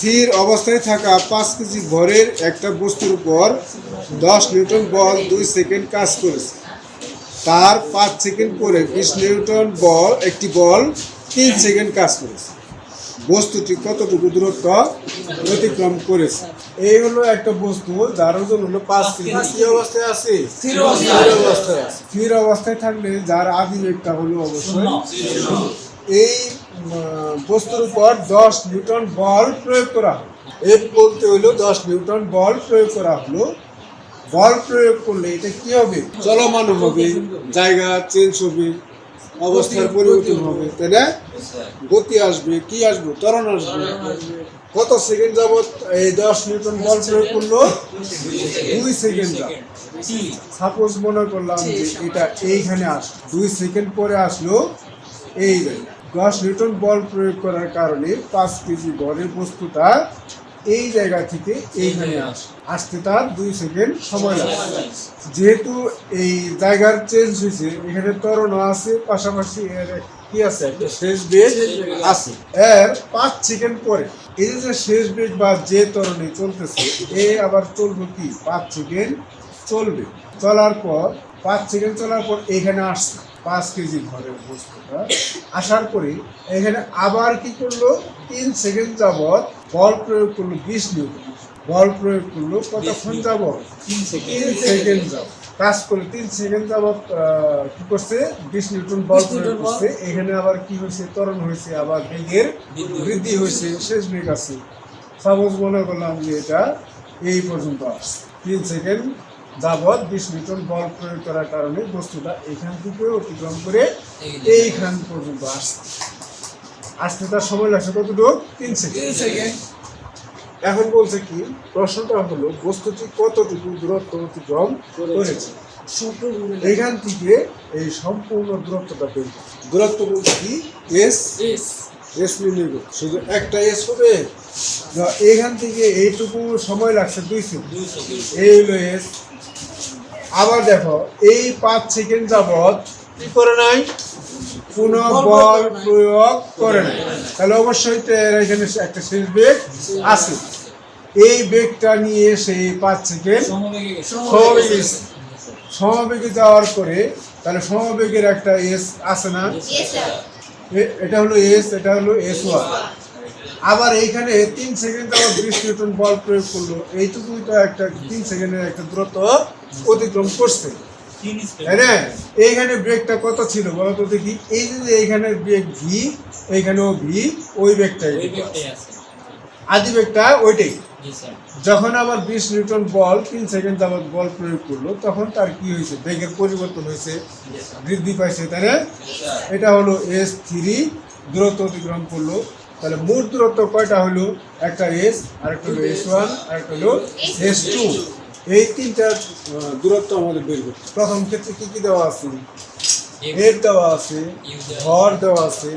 স্থির অবস্থায় থাকা পাঁচ কেজি ভরের একটা বস্তুর উপর দশ নিউটন বল দুই সেকেন্ড কাজ করেছে। তার পাঁচ সেকেন্ড পরে বিশ নিউটন বল একটি বল তিন সেকেন্ড কাজ করেছে। বস্তুটি কতটুকু দূরত্ব অতিক্রম করেছে? এই হলো একটা বস্তু যার ওজন হলো পাঁচ কেজি। কি অবস্থায় আছে? স্থির অবস্থায়। আছে। স্থির অবস্থায় থাকলে যার আদি বেগটা হলো অবশ্যই এই বস্তুর উপর দশ নিউটন বল প্রয়োগ করা এর বলতে হলো দশ নিউটন বল প্রয়োগ করা হলো। বল প্রয়োগ করলে এটা কি হবে? চলমান হবে, জায়গা চেঞ্জ হবে, অবস্থার পরিবর্তন হবে, তাই না? গতি আসবে, কি আসবে? ত্বরণ আসবে। কত সেকেন্ড যাবত এই দশ নিউটন বল প্রয়োগ করল? দুই সেকেন্ড যাবত সাপোজ মনে করলাম যে এটা এইখানে আসলো দুই সেকেন্ড পরে আসলো, এই জায়গায়। দশ নিউটন বল প্রয়োগ করার কারণে পাঁচ কেজি ভরের বস্তুটা এই জায়গা থেকে এইখানে আসে। আসতে তার দুই সেকেন্ড সময় লাগে। যেহেতু এই জায়গার চেঞ্জ হয়েছে এখানে ত্বরণ আছে পাশাপাশি এর কি আছে? একটা শেষ বেগ আছে। এর পাঁচ সেকেন্ড পরে। এই যে শেষ বেগ বা যে ত্বরণে চলতেছে এ আবার চলবে কি? পাঁচ সেকেন্ড চলবে। চলার পর পাঁচ সেকেন্ড চলার পর এখানে আসছে। পাঁচ কেজি ঘরের বস্তুটা আসার পরে এখানে আবার কি করল? তিন সেকেন্ড যাবৎ বল প্রয়োগ করল বিশ নিউটন। বল প্রয়োগ করল কতক্ষণ যাবত তিন সেকেন্ড। যাবত কাজ করল তিন সেকেন্ড যাবত আহ, কি করছে? বিশ নিউটন বল প্রয়োগ করছে। এখানে আবার কি হয়েছে? ত্বরণ হয়েছে আবার বেগের বৃদ্ধি হয়েছে। শেষ বেগ আছে। সাপোজ মনে করলাম যে এটা এই পর্যন্ত আসছে। তিন সেকেন্ড যাবৎ বিশ নিউটন বল প্রয়োগ করার কারণে বস্তুটা এখান থেকে অতিক্রম করে এইখান পর্যন্ত আসছে। আসতে তার সময় লাগছে কতটুকু? তিন সেকেন্ড। এখন বলছে কি প্রশ্নটা হলো বস্তুটি কতটুকু দূরত্ব অতিক্রম করেছে। এখান থেকে এই সম্পূর্ণ দূরত্বটা বের দূরত্ব বলতে কি? এস এস নির্ণয় করতে শুধু একটা এস হবে? না, এখান থেকে এইটুকু সময় লাগছে দুই সেকেন্ড এই হলো এস আবার দেখো এই পাঁচ সেকেন্ড যাবৎ কি করে নাই? পুনঃ বল প্রয়োগ করে নাই। তাহলে অবশ্যই তো এর এখানে একটা শেষ বেগ আছে। এই বেগটা নিয়ে সেই পাঁচ সেকেন্ড সমবেগে। সমবেগে যাওয়ার পরে তাহলে সমবেগের একটা এস আছে না? এটা হলো এস এটা হলো এস ওয়ান আবার এইখানে তিন সেকেন্ড আবার বিশ নিউটন বল প্রয়োগ করল। এইটুকুই তো একটা তিন সেকেন্ডের একটা দূরত্ব অতিক্রম করছে। তাই না? এইখানে ব্রেকটা কত ছিল বলো তো দেখি। এই যে যে এইখানে ব্রেক ভি এইখানেও ভি ওই ব্রেকটাই আদি ব্রেকটা ওইটাই। যখন আবার বিশ নিউটন বল তিন সেকেন্ড যাবত বল প্রয়োগ করল তখন তার কি হয়েছে? বেগের পরিবর্তন হয়েছে বৃদ্ধি পাইছে না? এটা হলো এস থ্রি দূরত্ব অতিক্রম করল। তাহলে মোট দূরত্ব কয়টা হলো? একটা এস আর একটা হলো এস ওয়ান আর একটা হলো এস টু এই তিনটা দূরত্ব আমাদের বের করতে প্রথম ক্ষেত্রে কি কি দেওয়া আছে? এর দেওয়া আছে ভর দেওয়া আছে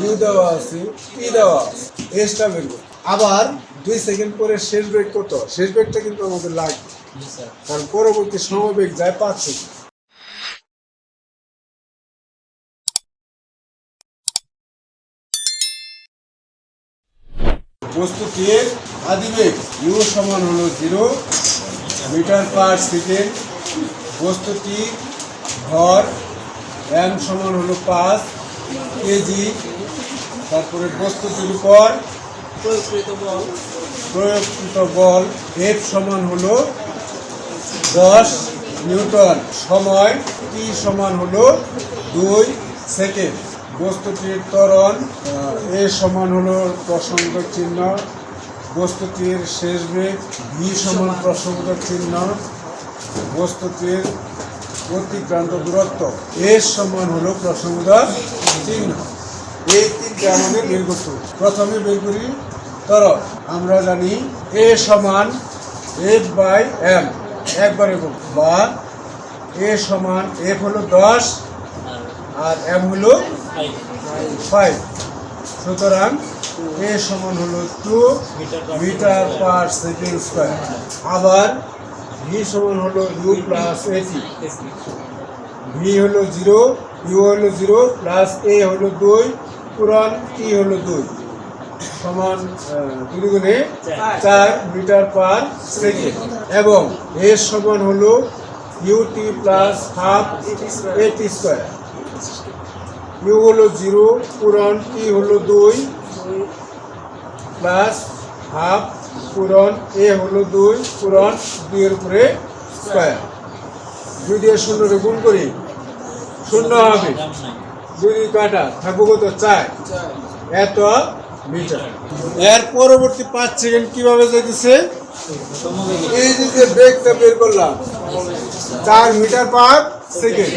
ইউ দেওয়া আছে, টি দেওয়া আছে। এসটা বের করতে আবার দুই সেকেন্ড পরে শেষ ব্রেক কত শেষ ব্রেকটা কিন্তু আমাদের লাগবে। কারণ পরবর্তী সমবেগ যায় পাঁচ সেকেন্ড। বস্তুটির আদিবেগ ইউ সমান হলো জিরো মিটার পার সেকেন্ড। বস্তুটি ভর এম সমান হলো পাঁচ কেজি তারপরে বস্তুটির উপর প্রয়োগকৃত বল এফ সমান হলো দশ নিউটন। সময় টি সমান হলো দুই সেকেন্ড। বস্তুটির ত্বরণ আহ, এ সমান হলো প্রসঙ্গ চিহ্ন। বস্তুটির শেষ বেগ ভি সমান প্রসঙ্গ চিহ্ন। বস্তুটির অতিক্রান্ত দূরত্ব এর সমান হলো প্রসঙ্গ চিহ্ন এই তিনটে আমাদের বের করতে প্রথমে বের করি ত্বরণ আমরা জানি এ সমান এফ বাই এম। একবারে। বা এ সমান এফ হলো দশ আর এম হলো ফাইভ সুতরাং এ সমান হলো two metre per second square. আবার ভি সমান হলো ইউ প্লাস এটি ভি হলো জিরো ইউ হলো জিরো প্লাস এ হলো দুই পুরান ই হলো দুই। সমান আহ, দুই গুণে চার মিটার পার সেকেন্ড। এবং এর সমান হলো u t plus half at square u হলো জিরো পূরণ টি হলো দুই প্লাস হাফ পূরণ এ হলো দুই পূরণ দুইয়ের উপরে স্কোয়ার দুই দিয়ে শূন্যরে গুণ করি। শূন্য হবে। দুই কাটা থাকব কত? চার। এত মিটার। এর পরবর্তী পাঁচ সেকেন্ড কীভাবে যাইতেছে? এই যে ব্রেকটা বের করলাম, চার মিটার পার সেকেন্ড।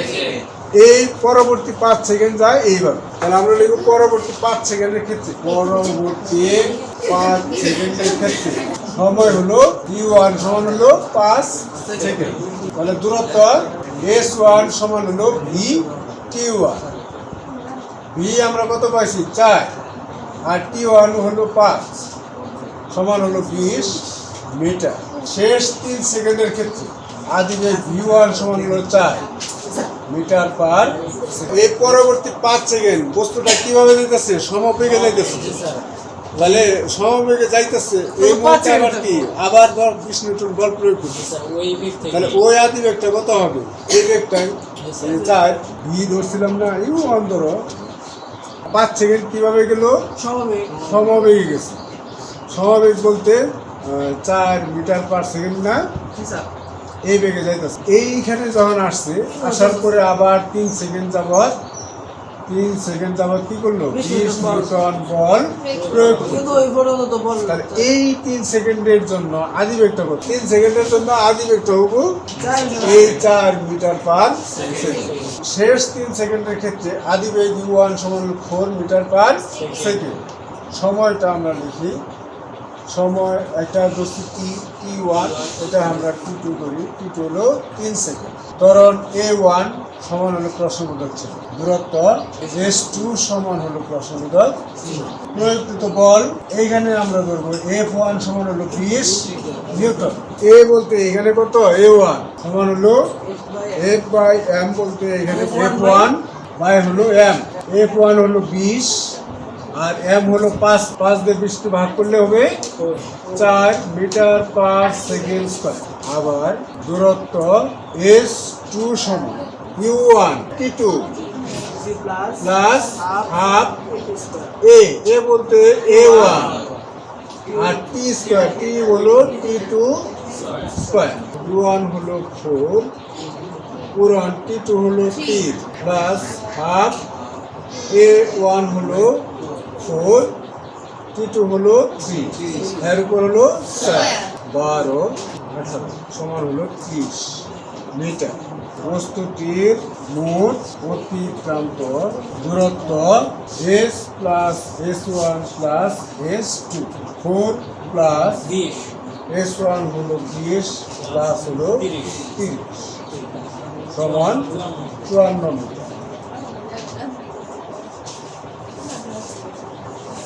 এই পরবর্তী পাঁচ সেকেন্ড যায় এইভাবে। তাহলে আমরা লিখব পরবর্তী পাঁচ সেকেন্ডের ক্ষেত্রে। পরবর্তী পাঁচ সেকেন্ডের ক্ষেত্রে সময় হলো ইউ ওয়ান সমান হলো পাঁচ সেকেন্ড। তাহলে দূরত্ব এস ওয়ান সমান হলো ভি টি ওয়ান। ভি আমরা কত পাইছি? চার। আর টি ওয়ান হলো পাঁচ। সমান হলো বিশ মিটার। শেষ তিন সেকেন্ডের ক্ষেত্রে আদিবে ভি ওয়ান সমান হলো চার মিটার পার এই পরবর্তী পাঁচ সেকেন্ড বস্তুটা কীভাবে যাইতেছে সমবেগে যাইতেছে তাহলে সমবেগে যাইতেছে। এই মুহূর্তে আবার কি? আবার ধর বিশ নিউটন বল প্রয়োগ করতেছে। ওই তাহলে ওই আদি বেগটা কত হবে? এই বেগটাই চার ভি ধরছিলাম না ইউ ধরো পাঁচ সেকেন্ড কীভাবে গেল? সমবেগে। গেছে। সমবেগ বলতে চার মিটার পার সেকেন্ড না? এই বেগে যাইতেছে। এইখানে যখন আসছে আসার পরে আবার তিন সেকেন্ড যাবত তিন সেকেন্ড যাবত কি করল? বিশ নিউটন বল। প্রয়োগ তাহলে এই তিন সেকেন্ডের জন্য আদি বেগটা কত তিন সেকেন্ডের জন্য আদি বেগটা হব এই চার মিটার পার সেকেন্ড। শেষ তিন সেকেন্ডের ক্ষেত্রে আদি বেগ ওয়ান সমান ফোর মিটার পার সেকেন্ড। সময়টা আমরা লিখি। সময় একটা দোষী টি ওয়ান এটা আমরা টি টু করি। টি টু হলো তিন সেকেন্ড ত্বরণ এ ওয়ান সমান হলো প্রশ্নবোধক ছিল দূরত্ব এস টু সমান হলো প্রশ্নবোধক প্রযুক্ত বল, এইখানে আমরা ধরবো এফ ওয়ান সমান হলো বিশ নিউটন। এ বলতে এখানে কত? এ ওয়ান সমান হলো এফ বাই এম বলতে এখানে এফ ওয়ান বাই হলো এম এফ ওয়ান হলো বিশ আর এম হলো পাঁচ পাঁচ দিয়ে বিশটি ভাগ করলে হবে চার মিটার পার সেকেন্ড স্কোয়ার আবার দূরত্ব এস টু সমান u one t two plus half a a বলতে এ ওয়ান আর টি স্কোয়ার টি হলো t two square u one হলো ফোর পুরান টি টু হলো তিন প্লাস হাফ এ ওয়ান হলো ফোর টি টু হলো থ্রি এর উপর হলো চার, বারো আঠারো সমান হলো ত্রিশ মিটার বস্তুটির মোট অতিক্রান্ত দূরত্ব s plus s one plus s two four plus বিশ এস ওয়ান হলো বিশ প্লাস হলো তিরিশ। তিরিশ, সমান চুয়ান্ন মিটার